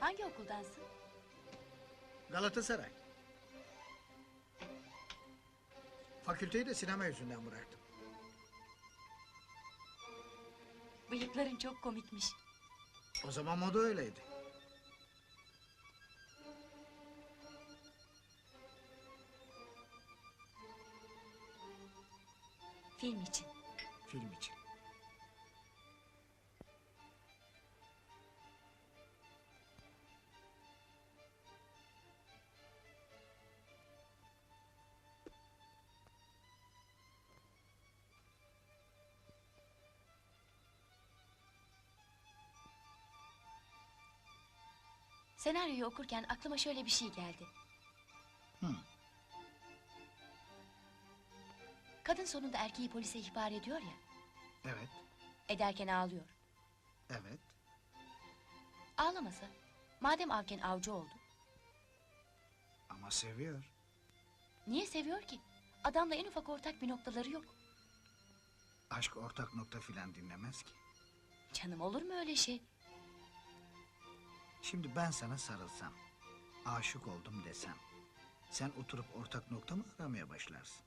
Hangi okuldansın? Galatasaray. Fakülteyi de sinema yüzünden bıraktım. Bıyıkların çok komikmiş. O zaman moda öyleydi. Film için. Film için. Senaryoyu okurken aklıma şöyle bir şey geldi. Hı. Kadın sonunda erkeği polise ihbar ediyor ya. Evet, Ederken ağlıyor. evet. Ağlamasa. Madem avken avcı oldu. Ama seviyor. Niye seviyor ki? Adamla en ufak ortak bir noktaları yok. Aşk ortak nokta filan dinlemez ki. Canım olur mu öyle şey? Şimdi ben sana sarılsam, aşık oldum desem... ...sen oturup ortak nokta mı aramaya başlarsın?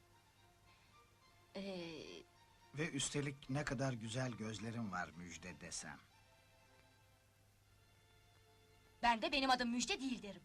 Ee, Ve üstelik ne kadar güzel gözlerin var müjde desem... ben de benim adım Müjde değil derim.